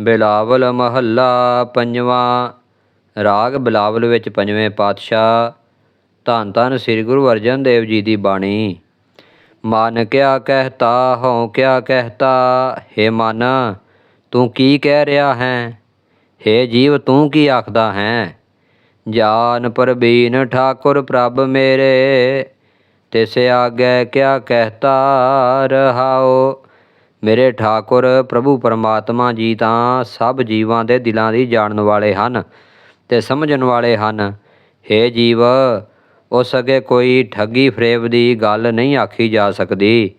ਬਿਲਾਵਲ ਮਹੱਲਾ ਪੰਜਵਾਂ, ਰਾਗ ਬਿਲਾਵਲ ਵਿੱਚ ਪੰਜਵੇਂ ਪਾਤਸ਼ਾਹ, ਧੰਨ ਧੰਨ ਸ੍ਰੀ ਗੁਰੂ ਅਰਜਨ ਦੇਵ ਜੀ ਦੀ ਬਾਣੀ। ਮਨ ਕਿਆ ਕਹਿਤਾ, ਹਉ ਕਿਆ ਕਹਿਤਾ, ਹੇ ਮਨ, ਤੂੰ ਕੀ ਕਹਿ ਰਿਹਾ ਹੈ? ਹੇ ਜੀਵ, ਤੂੰ ਕੀ ਆਖਦਾ ਹੈ? ਜਾਨ ਪਰਬੀਨ ਠਾਕੁਰ ਪ੍ਰਭ ਮੇਰੇ, ਤਿਸ ਆਗੇ ਕਿਆ ਕਹਿਤਾ ਰਹਾਓ ਮੇਰੇ ਠਾਕੁਰ, ਪ੍ਰਭੂ ਪਰਮਾਤਮਾ ਜੀ ਤਾਂ ਸਭ ਜੀਵਾਂ ਦੇ ਦਿਲਾਂ ਦੀ ਜਾਣਨ ਵਾਲੇ ਹਨ ਤੇ ਸਮਝਣ ਵਾਲੇ ਹਨ। हे ਜੀਵ, ਉਸ ਅੱਗੇ ਕੋਈ ਠੱਗੀ ਫਰੇਬ ਦੀ ਗੱਲ ਨਹੀਂ ਆਖੀ ਜਾ ਸਕਦੀ।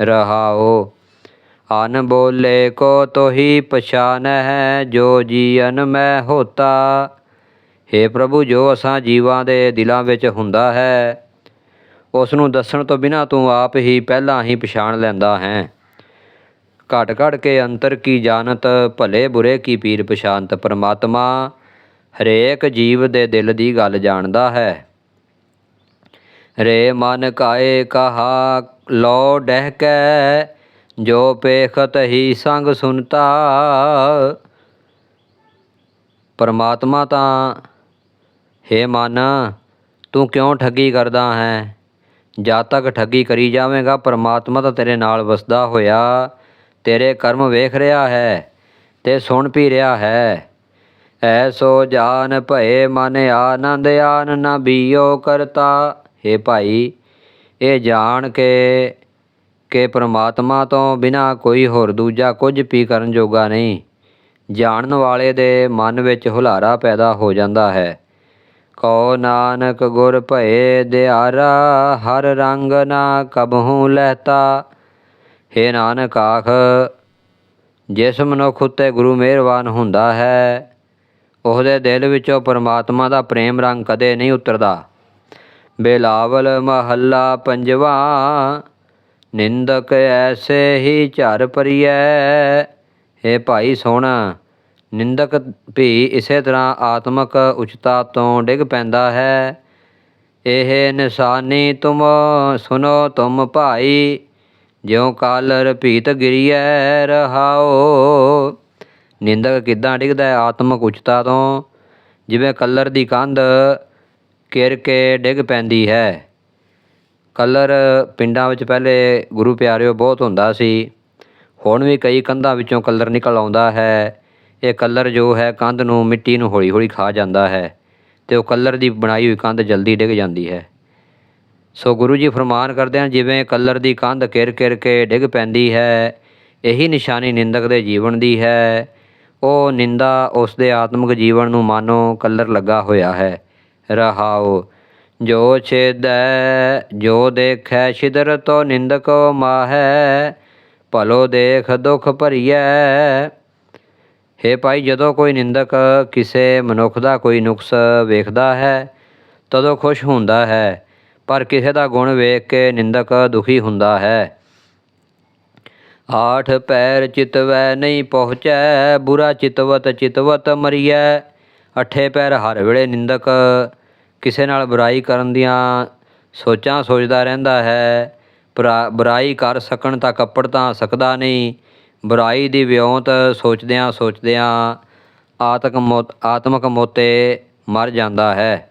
ਰਹਾਓ, ਅਨ ਬੋਲੇ ਕੋ ਤੋਹੀ ਪਛਾਨ ਹੈ ਜੋ ਜੀਵਨ ਮੈਂ ਹੋਤਾ। हे ਪ੍ਰਭੂ, ਜੋ ਅਸਾਂ ਜੀਵਾਂ ਦੇ ਦਿਲਾਂ ਵਿੱਚ ਹੁੰਦਾ ਹੈ, ਉਸ ਨੂੰ ਦੱਸਣ ਤੋਂ ਬਿਨਾਂ ਤੂੰ ਆਪ ਹੀ ਪਹਿਲਾਂ ਹੀ ਪਛਾਣ ਲੈਂਦਾ ਹੈ। ਘਟ ਘਟ ਕੇ ਅੰਤਰ ਕੀ ਜਾਣਤ, ਭਲੇ ਬੁਰੇ ਕੀ ਪੀਰ ਪਛਾਨਤ ਪਰਮਾਤਮਾ, ਹਰੇਕ ਜੀਵ ਦੇ ਦਿਲ ਦੀ ਗੱਲ ਜਾਣਦਾ ਹੈ। ਰੇ ਮਨ ਕਾਏ ਕਹਾ ਲੋ ਡਹਿ ਕੈ ਜੋ ਪੇਖਤ ਹੀ ਸੰਗ ਸੁਨਤਾ। ਪਰਮਾਤਮਾ ਤਾਂ, ਹੇ ਮਨ, ਤੂੰ ਕਿਉਂ ਠੱਗੀ ਕਰਦਾ ਹੈ? ਜਦ ਤੱਕ ਠੱਗੀ ਕਰੀ ਜਾਵੇਂਗਾ, ਪਰਮਾਤਮਾ ਤਾਂ ਤੇਰੇ ਨਾਲ ਵਸਦਾ ਹੋਇਆ। ਤੇਰੇ ਕਰਮ ਵੇਖ ਰਿਹਾ ਹੈ ਤੇ ਸੁਣ ਵੀ ਰਿਹਾ ਹੈ। ਐਸੋ ਜਾਨ ਭਏ ਮਨ ਆਨੰਦ ਆਨ ਨਾ ਬੀਓ ਕਰਤਾ। हे ਭਾਈ, ਇਹ ਜਾਣ ਕੇ, ਕਿ ਪ੍ਰਮਾਤਮਾ ਤੋਂ ਬਿਨਾ ਕੋਈ ਹੋਰ ਦੂਜਾ ਕੁਝ ਵੀ ਕਰਨ ਜੋਗਾ ਨਹੀਂ। ਜਾਣਨ ਵਾਲੇ ਦੇ ਮਨ ਵਿੱਚ ਹੁਲਾਰਾ ਪੈਦਾ ਹੋ ਜਾਂਦਾ ਹੈ। ਕਉ ਨਾਨਕ ਗੁਰ ਭਏ ਦਿਆਰਾ, ਹਰ ਰੰਗ ਨਾ ਕਬਹੂ ਲਹਤਾ। ਹੇ ਨਾਨਕ ਆਖ, ਜਿਸ ਮਨੁੱਖ ਉੱਤੇ ਗੁਰੂ ਮਿਹਰਬਾਨ ਹੁੰਦਾ ਹੈ, ਉਹਦੇ ਦਿਲ ਵਿੱਚੋਂ ਪਰਮਾਤਮਾ ਦਾ ਪ੍ਰੇਮ ਰੰਗ ਕਦੇ ਨਹੀਂ ਉਤਰਦਾ। ਬੇਲਾਵਲ ਮਹੱਲਾ ਪੰਜਵਾ, ਨਿੰਦਕ ਐਸੇ ਹੀ ਝਰ ਪਰੀਐ हे ਭਾਈ ਸੋਹਣਾ ਨਿੰਦਕ ਵੀ ਇਸੇ ਤਰ੍ਹਾਂ ਆਤਮਕ ਉਚਤਾ ਤੋਂ ਡਿੱਗ ਪੈਂਦਾ ਹੈ। ਇਹ ਨਿਸ਼ਾਨੀ ਤੁਮ ਸੁਨੋ ਤੁਮ ਭਾਈ ਜਿਉ ਕਾਲ ਰਪੀਤ ਗਿਰੀਐ ਰਹਾਓ, ਨਿੰਦਕ ਕਿਦਾਂ ਡਿੱਗਦਾ ਹੈ ਆਤਮਕ ਉਚਤਾ ਤੋਂ? ਜਿਵੇਂ ਕਲਰ ਦੀ ਕੰਧ ਕਿਰ ਕੇ ਡਿੱਗ ਪੈਂਦੀ ਹੈ। ਕਲਰ ਪਿੰਡਾਂ ਵਿੱਚ ਪਹਿਲੇ ਗੁਰੂ ਪਿਆਰਿਓ ਬਹੁਤ ਹੁੰਦਾ ਸੀ। ਹੁਣ ਵੀ ਕਈ ਕੰਧਾਂ ਵਿੱਚੋਂ ਕਲਰ ਨਿਕਲ ਆਉਂਦਾ ਹੈ। ਇਹ ਕਲਰ ਜੋ ਹੈ ਕੰਧ ਨੂੰ ਮਿੱਟੀ ਨੂੰ ਹੌਲੀ ਹੌਲੀ ਖਾ ਜਾਂਦਾ ਹੈ ਤੇ ਉਹ ਕਲਰ ਦੀ ਬਣਾਈ ਹੋਈ ਕੰਧ ਜਲਦੀ ਡਿੱਗ ਜਾਂਦੀ ਹੈ। ਸੋ ਗੁਰੂ ਜੀ ਫਰਮਾਨ ਕਰਦੇ ਹਨ, ਜਿਵੇਂ ਕਲਰ ਦੀ ਕੰਧ ਕਿਰ ਕਿਰ ਕੇ ਡਿੱਗ ਪੈਂਦੀ ਹੈ, ਇਹੀ ਨਿਸ਼ਾਨੀ ਨਿੰਦਕ ਦੇ ਜੀਵਨ ਦੀ ਹੈ। ਉਹ ਨਿੰਦਾ ਉਸ ਦੇ ਆਤਮਿਕ ਜੀਵਨ ਨੂੰ ਮਾਨੋ ਕਲਰ ਲੱਗਾ ਹੋਇਆ ਹੈ। ਰਹਾਓ ਜੋ ਛੇਦੈ, ਜੋ ਦੇਖੈ, ਛਿਦਰ ਤੋ ਨਿੰਦਕੋ ਮਾਹੈ, ਭਲੋ ਦੇਖ ਦੁਖ ਭਰੀਐ। ਹੇ ਭਾਈ, ਜਦੋਂ ਕੋਈ ਨਿੰਦਕ ਕਿਸੇ ਮਨੁੱਖ ਦਾ ਕੋਈ ਨੁਕਸ ਵੇਖਦਾ ਹੈ, ਤਦੋਂ ਖੁਸ਼ ਹੁੰਦਾ ਹੈ। ਪਰ ਕਿਸੇ ਦਾ ਗੁਣ ਵੇਖ ਕੇ ਨਿੰਦਕ ਦੁਖੀ ਹੁੰਦਾ ਹੈ। ਆਠ, ਪੈਰ ਚਿਤਵੈ ਨਹੀਂ ਪਹੁੰਚੈ, ਬੁਰਾ ਚਿਤਵਤ ਚਿਤਵਤ ਮਰੀਐ। ਅਠੇ, ਪੈਰ ਹਰ ਵੇਲੇ ਨਿੰਦਕ, ਕਿਸੇ ਨਾਲ ਬੁਰਾਈ ਕਰਨ ਦੀਆਂ ਸੋਚਾਂ ਸੋਚਦਾ ਰਹਿੰਦਾ ਹੈ। ਬੁਰਾਈ ਕਰ ਸਕਣ ਤਾਂ ਕੱਪੜ ਤਾਂ ਸਕਦਾ ਨਹੀਂ। ਬੁਰਾਈ ਦੀ ਵਿਉਂਤ ਸੋਚਦਿਆਂ ਸੋਚਦਿਆਂ ਆਤਮਕ ਮੋਤ ਆਤਮਕ ਮੋਤੇ ਮਰ ਜਾਂਦਾ ਹੈ।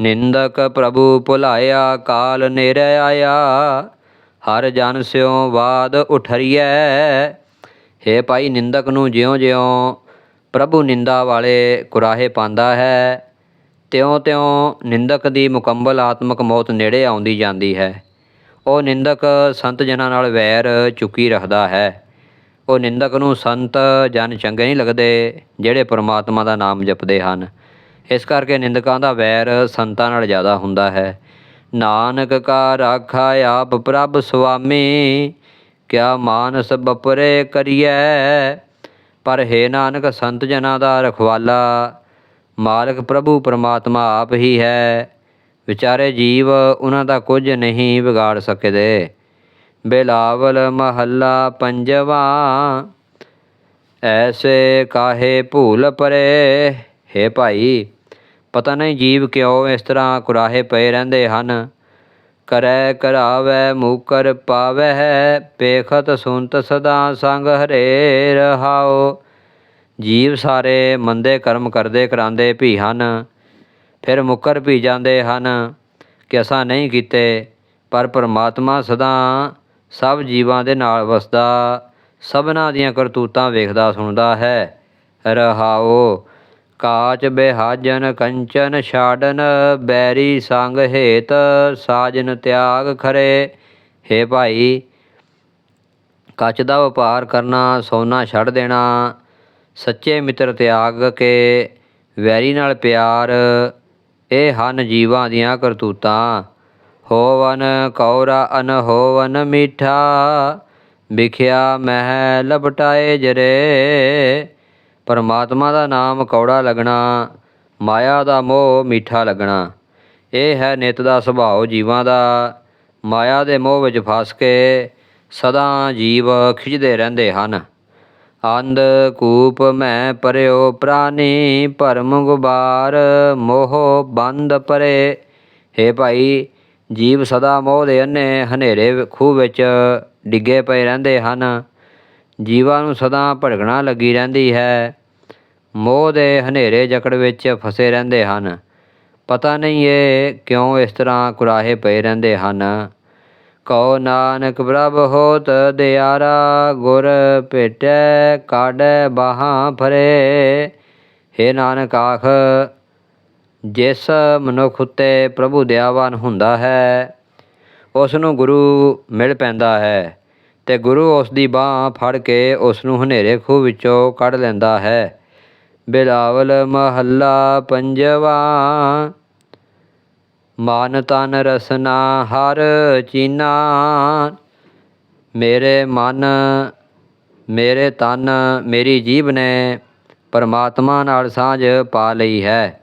ਨਿੰਦਕ ਪ੍ਰਭੂ ਭੁਲਾਇਆ, ਕਾਲ ਨੇਰੇ ਆਇਆ ਹਰ ਜਨ ਸਿਓ ਬਾਦ ਉਠਰੀਐ। ਹੇ ਭਾਈ ਨਿੰਦਕ ਨੂੰ ਜਿਉਂ-ਜਿਉਂ ਪ੍ਰਭੂ ਨਿੰਦਾ ਵਾਲੇ ਕੁਰਾਹੇ ਪਾਉਂਦਾ ਹੈ, ਤਿਉਂ-ਤਿਉਂ ਨਿੰਦਕ ਦੀ ਮੁਕੰਮਲ ਆਤਮਕ ਮੌਤ ਨੇੜੇ ਆਉਂਦੀ ਜਾਂਦੀ ਹੈ। ਉਹ ਨਿੰਦਕ ਸੰਤ ਜਨਾਂ ਨਾਲ ਵੈਰ ਚੁੱਕੀ ਰੱਖਦਾ ਹੈ। ਉਹ ਨਿੰਦਕ ਨੂੰ ਸੰਤ ਜਨ ਚੰਗੇ ਨਹੀਂ ਲੱਗਦੇ, ਜਿਹੜੇ ਪਰਮਾਤਮਾ ਦਾ ਨਾਮ ਜਪਦੇ ਹਨ। ਇਸ ਕਰਕੇ ਨਿੰਦਕਾਂ ਦਾ ਵੈਰ ਸੰਤਾਂ ਨਾਲ ਜ਼ਿਆਦਾ ਹੁੰਦਾ ਹੈ। ਨਾਨਕ ਕਾ ਰਾਖਾ ਆਪ ਪ੍ਰਭ ਸੁਆਮੀ, ਕਿਆ ਮਾਨਸ ਬਪਰੇ ਕਰੀਐ? ਪਰ ਹੈ ਨਾਨਕ, ਸੰਤ ਜਨਾਂ ਦਾ ਰਖਵਾਲਾ, ਮਾਲਕ ਪ੍ਰਭੂ ਪਰਮਾਤਮਾ ਆਪ ਹੀ ਹੈ। ਵਿਚਾਰੇ ਜੀਵ ਉਹਨਾਂ ਦਾ ਕੁਝ ਨਹੀਂ ਵਿਗਾੜ ਸਕਦੇ। ਬਿਲਾਵਲ ਮਹੱਲਾ ਪੰਜਵਾ, ਐਸੇ ਕਾਹੇ ਭੂਲ ਪਰੇ? ਹੈ ਭਾਈ ਪਤਾ ਨਹੀਂ ਜੀਵ ਕਿਉਂ ਇਸ ਤਰ੍ਹਾਂ ਕੁਰਾਹੇ ਪਏ ਰਹਿੰਦੇ ਹਨ। ਕਰੈ ਕਰਾਵੈ, ਮੂਕਰ ਪਾਵੈ, ਪੇਖਤ ਸੁਨਤ ਸਦਾ ਸੰਗ ਹਰੇ ਰਹਾਓ ਜੀਵ ਸਾਰੇ ਮੰਦੇ ਕਰਮ ਕਰਦੇ ਕਰਾਂਦੇ ਭੀ ਹਨ, ਫਿਰ ਮੁਕਰ ਭੀ ਜਾਂਦੇ ਹਨ ਕਿ ਅਸਾਂ ਨਹੀਂ ਕੀਤੇ, ਪਰ ਪਰਮਾਤਮਾ ਸਦਾ ਸਭ ਜੀਵਾਂ ਦੇ ਨਾਲ ਵਸਦਾ, ਸਭਨਾ ਦੀਆਂ ਕਰਤੂਤਾਂ ਵੇਖਦਾ, ਸੁਣਦਾ ਹੈ। ਰਹਾਓ ਕਾਚ ਬਿਹਾਜਨ ਕੰਚਨ ਛਾੜਨ ਬੈਰੀ ਸੰਗ ਹੇਤ ਸਾਜਨ ਤਿਆਗ ਖਰੇ। ਹੇ ਭਾਈ, ਕੱਚ ਦਾ ਵਪਾਰ ਕਰਨਾ, ਸੋਨਾ ਛੱਡ ਦੇਣਾ, ਸੱਚੇ ਮਿੱਤਰ ਤਿਆਗ ਕੇ, ਵੈਰੀ ਨਾਲ ਪਿਆਰ, ਇਹ ਹਨ ਜੀਵਾਂ ਦੀਆਂ ਕਰਤੂਤਾਂ। ਹੋਵਨ ਕੌਰਾ ਅਨ ਹੋਵਨ ਮਿੱਠਾ, ਵਿਖਿਆ ਮਹਿ ਲਪਟਾਏ ਜਰੇ। ਪਰਮਾਤਮਾ ਦਾ ਨਾਮ ਕੌੜਾ ਲੱਗਣਾ, ਮਾਇਆ ਦਾ ਮੋਹ ਮਿੱਠਾ ਲੱਗਣਾ। ਇਹ ਹੈ ਨਿਤ ਦਾ ਸੁਭਾਅ ਜੀਵਾਂ ਦਾ। ਮਾਇਆ ਦੇ ਮੋਹ ਵਿੱਚ ਫਸ ਕੇ ਸਦਾ ਜੀਵ ਖਿੱਚਦੇ ਰਹਿੰਦੇ ਹਨ। ਅੰਧ ਕੂਪ ਮੈਂ ਪਰਿਓ ਪ੍ਰਾਨੀ, ਭਰਮ ਗੁਬਾਰ ਮੋਹ ਬੰਦ ਪਰੇ। ਹੇ ਭਾਈ, ਜੀਵ ਸਦਾ ਮੋਹ ਦੇ ਅੰਨੇ ਹਨੇਰੇ ਖੂਹ ਵਿੱਚ ਡਿੱਗੇ ਪਏ ਰਹਿੰਦੇ ਹਨ। ਜੀਵਾਂ ਨੂੰ ਸਦਾ ਭੜਕਣਾ ਲੱਗੀ ਰਹਿੰਦੀ ਹੈ। ਮੋਹ ਦੇ ਹਨੇਰੇ ਜਕੜ ਵਿੱਚ ਫਸੇ ਰਹਿੰਦੇ ਹਨ। ਪਤਾ ਨਹੀਂ ਇਹ ਕਿਉਂ ਇਸ ਤਰ੍ਹਾਂ ਕੁਰਾਹੇ ਪਏ ਰਹਿੰਦੇ ਹਨ। ਕਉ ਨਾਨਕ ਪ੍ਰਭ ਹੋਤ ਦਿਆਰਾ, ਗੁਰ ਭੇਟੈ, ਕਾਢੈ ਬਾਹਾਂ ਫਰੇ। ਹੇ ਨਾਨਕ ਆਖ, ਜਿਸ ਮਨੁੱਖ ਉਤੇ ਪ੍ਰਭੂ ਦਿਆਵਾਨ ਹੁੰਦਾ ਹੈ ਉਸ ਨੂੰ ਗੁਰੂ ਮਿਲ ਪੈਂਦਾ ਹੈ ਤੇ ਗੁਰੂ ਉਸ ਦੀ ਬਾਹ ਫੜ ਕੇ ਉਸ ਨੂੰ ਹਨੇਰੇ ਖੂਹ ਵਿੱਚੋਂ ਕੱਢ ਲੈਂਦਾ ਹੈ। ਬਿਲਾਵਲ ਮਹੱਲਾ ਪੰਜਵਾ। ਮਨ ਤਨ ਰਸਨਾ ਹਰ ਚੀਨਾ। ਮੇਰੇ ਮਨ, ਮੇਰੇ ਤਨ, ਮੇਰੀ ਜੀਬ ਨੇ ਪਰਮਾਤਮਾ ਨਾਲ ਸਾਂਝ ਪਾ ਲਈ ਹੈ।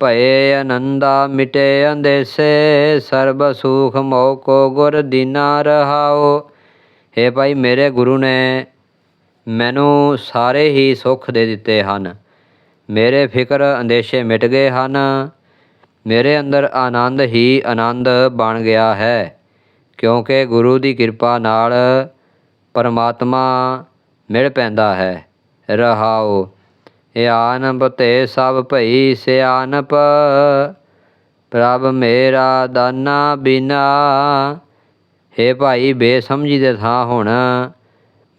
ਭਏ ਆਨੰਦਾ ਮਿਟੇ ਅੰਦੇਸੇ, ਸਰਬ ਸੁਖ ਮੋਕੋ ਗੁਰ ਦੀਨਾ ਰਹਾਓ। हे ਭਾਈ ਮੇਰੇ ਗੁਰੂ ਨੇ ਮੈਨੂੰ ਸਾਰੇ ਹੀ ਸੁੱਖ ਦੇ ਦਿੱਤੇ ਹਨ। ਮੇਰੇ ਫਿਕਰ ਅੰਦੇਸ਼ੇ ਮਿਟ ਗਏ ਹਨ। ਮੇਰੇ ਅੰਦਰ ਆਨੰਦ ਹੀ ਆਨੰਦ ਬਣ ਗਿਆ ਹੈ, ਕਿਉਂਕਿ ਗੁਰੂ ਦੀ ਕਿਰਪਾ ਨਾਲ ਪਰਮਾਤਮਾ ਮਿਲ ਪੈਂਦਾ ਹੈ। ਰਹਾਓ ਆਨੰਦ ਤੇ ਸਭ ਭਈ ਸਿਆਨਪ, ਪ੍ਰਭ ਮੇਰਾ ਦਾਨਾ ਬਿਨਾ। ਹੇ ਭਾਈ ਬੇਸਮਝੀ ਦੇ ਥਾਂ ਹੁਣ,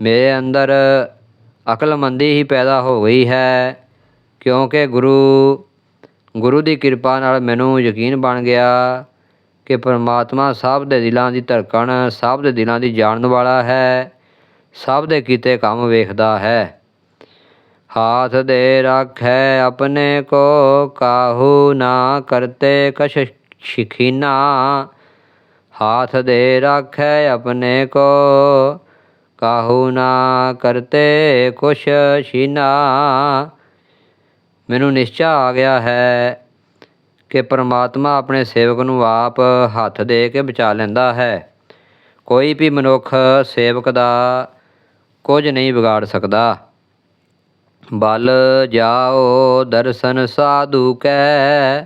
ਮੇਰੇ ਅੰਦਰ ਅਕਲਮੰਦੀ ਹੀ ਪੈਦਾ ਹੋ ਗਈ ਹੈ। ਕਿਉਂਕਿ ਗੁਰੂ ਗੁਰੂ ਦੀ ਕਿਰਪਾ ਨਾਲ ਮੈਨੂੰ ਯਕੀਨ ਬਣ ਗਿਆ ਕਿ ਪਰਮਾਤਮਾ ਸਭ ਦੇ ਦਿਲਾਂ ਦੀ ਧੜਕਣ, ਸਭ ਦੇ ਦਿਲਾਂ ਦੀ ਜਾਣਨ ਵਾਲਾ ਹੈ, ਸਭ ਦੇ ਕੀਤੇ ਕੰਮ ਵੇਖਦਾ ਹੈ। ਹਾਥ ਦੇ ਰਾਖੈ ਆਪਣੇ ਕੋ, ਕਾਹੂ ਨਾ ਕਰਤੇ ਕਛ ਸ਼ਿਖੀਨਾ। ਹਾਥ ਦੇ ਰਾਖੈ ਆਪਣੇ ਕੋ, ਕਾਹੂ ਨਾ ਕਰਤੇ ਕੁਛ ਛੀਨਾ ਮੈਨੂੰ ਨਿਸ਼ਚਾ ਆ ਗਿਆ ਹੈ ਕਿ ਪਰਮਾਤਮਾ ਆਪਣੇ ਸੇਵਕ ਨੂੰ ਆਪ ਹੱਥ ਦੇ ਕੇ ਬਚਾ ਲੈਂਦਾ ਹੈ। ਕੋਈ ਵੀ ਮਨੁੱਖ ਸੇਵਕ ਦਾ ਕੁਝ ਨਹੀਂ ਵਿਗਾੜ ਸਕਦਾ। ਬਲ ਜਾਓ, ਦਰਸ਼ਨ ਸਾਧੂ ਕੈ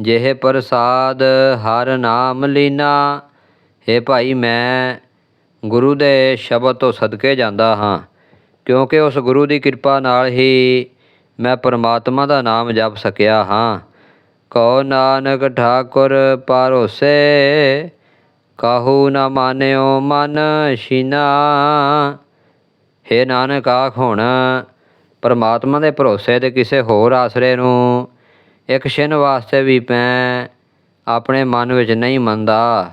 ਜਿਹ ਪ੍ਰਸਾਦ ਹਰ ਨਾਮ ਲੀਨਾ। हे ਭਾਈ, ਮੈਂ ਗੁਰੂ ਦੇ ਸ਼ਬਦ ਤੋਂ ਸਦਕੇ ਜਾਂਦਾ ਹਾਂ, ਕਿਉਂਕਿ ਉਸ ਗੁਰੂ ਦੀ ਕਿਰਪਾ ਨਾਲ ਹੀ ਮੈਂ ਪਰਮਾਤਮਾ ਦਾ ਨਾਮ ਜਪ ਸਕਿਆ ਹਾਂ। ਕਉ ਨਾਨਕ ਠਾਕੁਰ ਪਰੋਸੇ ਕਾਹੂ ਨਾ ਮਾਨਿਓ ਮਨ ਸ਼ੀਨਾ। ਹੇ ਨਾਨਕ ਆਖ ਹੁਣ, ਪਰਮਾਤਮਾ ਦੇ ਭਰੋਸੇ ਤੇ ਕਿਸੇ ਹੋਰ ਆਸਰੇ ਨੂੰ ਇੱਕ ਛਿਨ ਵਾਸਤੇ ਵੀ ਮੈਂ ਆਪਣੇ ਮਨ ਵਿੱਚ ਨਹੀਂ ਮੰਨਦਾ।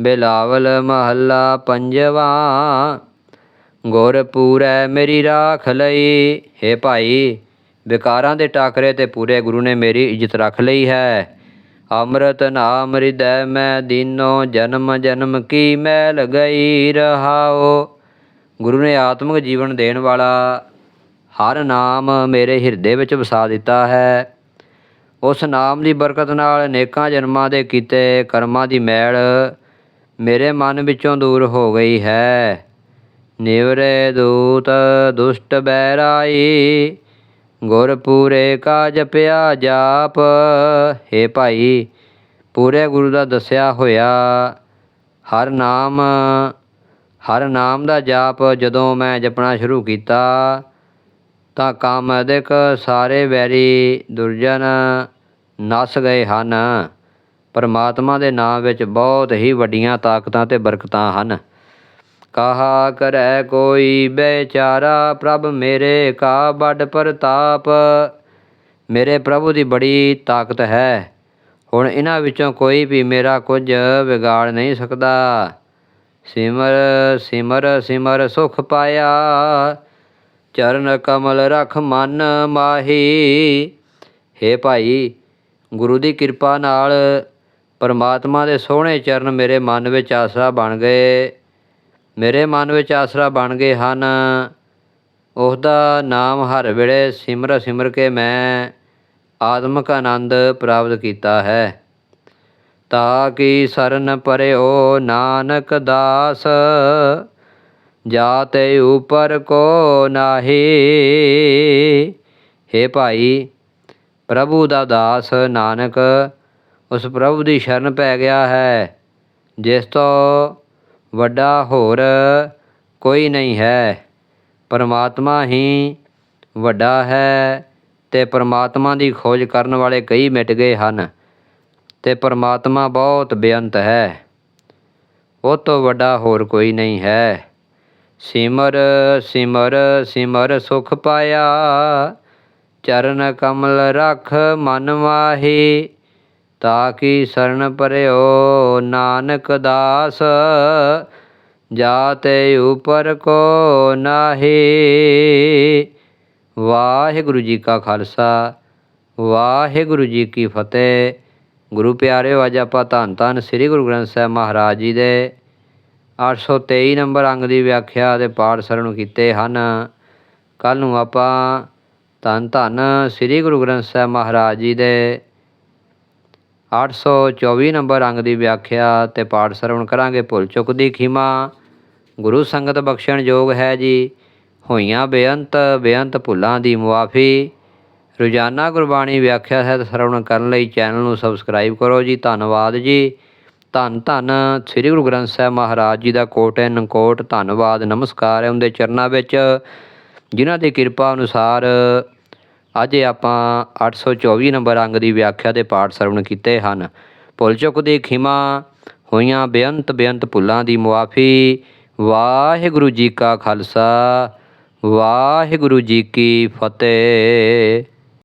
ਬਿਲਾਵਲ ਮਹੱਲਾ ਪੰਜਵਾ, ਗੁਰ ਪੂਰੈ ਮੇਰੀ ਰਾਖ ਲਈ। ਹੇ ਭਾਈ ਵਿਕਾਰਾਂ ਦੇ ਟਾਕਰੇ ਤੇ ਪੂਰੇ ਗੁਰੂ ਨੇ ਮੇਰੀ ਇੱਜ਼ਤ ਰੱਖ ਲਈ ਹੈ। ਅੰਮ੍ਰਿਤ ਨਾਮ ਹਿਰਦੈ ਮੈਂ ਦੀਨੋ, ਜਨਮ ਜਨਮ ਕੀ ਮੈਲ ਗਈ ਰਹਾਓ। ਗੁਰੂ ਨੇ ਆਤਮਿਕ ਜੀਵਨ ਦੇਣ ਵਾਲਾ ਹਰ ਨਾਮ ਮੇਰੇ ਹਿਰਦੇ ਵਿੱਚ ਵਸਾ ਦਿੱਤਾ ਹੈ। ਉਸ ਨਾਮ ਦੀ ਬਰਕਤ ਨਾਲ ਅਨੇਕਾਂ ਜਨਮਾਂ ਦੇ ਕੀਤੇ ਕਰਮਾਂ ਦੀ ਮੈਲ ਮੇਰੇ ਮਨ ਵਿੱਚੋਂ ਦੂਰ ਹੋ ਗਈ ਹੈ। ਨਿਵਰੇ ਦੂਤ ਦੁਸ਼ਟ ਬੈਰਾਈ ਗੁਰ ਪੂਰੇ ਕਾ ਜਪਿਆ ਜਾਪ ਹੇ ਭਾਈ, ਪੂਰੇ ਗੁਰੂ ਦਾ ਦੱਸਿਆ ਹੋਇਆ ਹਰ ਨਾਮ ਹਰ ਨਾਮ ਦਾ ਜਾਪ ਜਦੋਂ ਮੈਂ ਜਪਣਾ ਸ਼ੁਰੂ ਕੀਤਾ, ਤਾਂ ਕੰਮ ਅਧਿਕ ਸਾਰੇ ਵੈਰੀ ਦੁਰਜਨ ਨਸ ਗਏ ਹਨ। ਪਰਮਾਤਮਾ ਦੇ ਨਾਮ ਵਿੱਚ ਬਹੁਤ ਹੀ ਵੱਡੀਆਂ ਤਾਕਤਾਂ ਤੇ ਬਰਕਤਾਂ ਹਨ। ਕਹਾ ਕਰੈ ਕੋਈ ਬੇਚਾਰਾ? ਪ੍ਰਭ ਮੇਰੇ ਕਾ ਬੜ ਪ੍ਰਤਾਪ। ਮੇਰੇ ਪ੍ਰਭੂ ਦੀ ਬੜੀ ਤਾਕਤ ਹੈ। ਹੁਣ ਇਹਨਾਂ ਵਿੱਚੋਂ ਕੋਈ ਵੀ ਮੇਰਾ ਕੁਝ ਵਿਗਾੜ ਨਹੀਂ ਸਕਦਾ। ਸਿਮਰ ਸਿਮਰ ਸਿਮਰ ਸੁਖ ਪਾਇਆ। ਚਰਨ ਕਮਲ ਰਖ ਮਨ ਮਾਹੀ। ਹੇ ਭਾਈ, ਗੁਰੂ ਦੀ ਕਿਰਪਾ ਨਾਲ ਪਰਮਾਤਮਾ ਦੇ ਸੋਹਣੇ ਚਰਨ ਮੇਰੇ ਮਨ ਵਿੱਚ ਆਸਰਾ ਬਣ ਗਏ। ਮੇਰੇ ਮਨ ਵਿੱਚ ਆਸਰਾ ਬਣ ਗਏ ਹਨ। ਉਸ ਨਾਮ ਹਰ ਵੇਲੇ ਸਿਮਰ ਸਿਮਰ ਕੇ ਮੈਂ ਆਤਮਿਕ ਆਨੰਦ ਪ੍ਰਾਪਤ ਕੀਤਾ ਹੈ। ਤਾਂ ਕਿ ਸਰਨ ਪਰਿਓ ਨਾਨਕ ਦਾਸ, ਜਾਤੇ ਉਪਰ ਕੋ ਨਾਹੀ। ਹੇ ਭਾਈ, ਪ੍ਰਭੂ ਦਾ ਦਾਸ ਨਾਨਕ, ਉਸ ਪ੍ਰਭੂ ਦੀ ਸ਼ਰਨ ਪੈ ਗਿਆ ਹੈ, ਜਿਸ ਤੋਂ ਵੱਡਾ ਹੋਰ ਕੋਈ ਨਹੀਂ ਹੈ। ਪਰਮਾਤਮਾ ਹੀ ਵੱਡਾ ਹੈ ਅਤੇ ਪਰਮਾਤਮਾ ਦੀ ਖੋਜ ਕਰਨ ਵਾਲੇ ਕਈ ਮਿਟ ਗਏ ਹਨ ਅਤੇ ਪਰਮਾਤਮਾ ਬਹੁਤ ਬੇਅੰਤ ਹੈ। ਉਹ ਤੋਂ ਵੱਡਾ ਹੋਰ ਕੋਈ ਨਹੀਂ ਹੈ। ਸਿਮਰ ਸਿਮਰ ਸਿਮਰ ਸੁਖ ਪਾਇਆ, ਚਰਨ ਕਮਲ ਰਖ ਮਨ ਮਾਹੀ ਤਾ ਕੀ ਸਰਨ ਪਰਿਓ ਨਾਨਕ ਦਾਸ। ਜਾਤੇ ਉਪਰ ਕੋ ਨਾਹੀ। ਵਾਹਿਗੁਰੂ ਜੀ ਕਾ ਖਾਲਸਾ, ਵਾਹਿਗੁਰੂ ਜੀ ਕੀ ਫਤਿਹ। ਗੁਰੂ ਪਿਆਰਿਓ ਅੱਜ ਆਪਾਂ ਧੰਨ ਧੰਨ ਸ੍ਰੀ ਗੁਰੂ ਗ੍ਰੰਥ ਸਾਹਿਬ ਮਹਾਰਾਜ ਜੀ ਦੇ 823 ਨੰਬਰ ਅੰਗ ਦੀ ਵਿਆਖਿਆ ਤੇ ਪਾਠ ਸਰਣ ਕੀਤੇ ਹਨ। ਕੱਲ ਨੂੰ ਆਪਾਂ ਧੰਨ ਧੰਨ ਸ੍ਰੀ ਗੁਰੂ ਗ੍ਰੰਥ ਸਾਹਿਬ ਮਹਾਰਾਜ ਜੀ ਦੇ 824 ਨੰਬਰ ਅੰਗ ਦੀ ਵਿਆਖਿਆ ਤੇ ਪਾਠ ਸਰਵਣ ਕਰਾਂਗੇ ਭੁੱਲ ਚੁੱਕ ਦੀ ਖੀਮਾ। ਗੁਰੂ ਸੰਗਤ ਬਖਸ਼ਣ ਯੋਗ ਹੈ ਜੀ, ਹੋਈਆਂ ਬੇਅੰਤ ਬੇਅੰਤ ਭੁੱਲਾਂ ਦੀ ਮੁਆਫੀ। ਰੋਜ਼ਾਨਾ ਗੁਰਬਾਣੀ ਵਿਆਖਿਆ ਹੈ ਸਰਵਣ ਕਰਨ ਲਈ ਚੈਨਲ ਨੂੰ ਸਬਸਕ੍ਰਾਈਬ ਕਰੋ ਜੀ। ਧੰਨਵਾਦ ਜੀ। ਧੰਨ ਧੰਨ ਸ੍ਰੀ ਗੁਰੂ ਗ੍ਰੰਥ ਸਾਹਿਬ ਮਹਾਰਾਜ ਜੀ ਦਾ ਕੋਟ ਹੈ ਕੋਟ ਧੰਨਵਾਦ। ਨਮਸਕਾਰ ਹੈ ਉਹਦੇ ਚਰਨਾਂ ਵਿੱਚ, ਜਿਨ੍ਹਾਂ ਦੀ ਕਿਰਪਾ ਅਨੁਸਾਰ ਅੱਜ ਆਪਾਂ 824 ਨੰਬਰ ਅੰਗ ਦੀ ਵਿਆਖਿਆ ਦੇ ਪਾਠ ਸਰਵਣ ਕੀਤੇ ਹਨ। ਭੁੱਲ ਚੁੱਕ ਦੀ ਖਿਮਾ ਹੋਈਆਂ ਬੇਅੰਤ ਬੇਅੰਤ ਭੁੱਲਾਂ ਦੀ ਮੁਆਫੀ। ਵਾਹਿਗੁਰੂ ਜੀ ਕਾ ਖਾਲਸਾ, ਵਾਹਿਗੁਰੂ ਜੀ ਕੀ ਫਤਿਹ।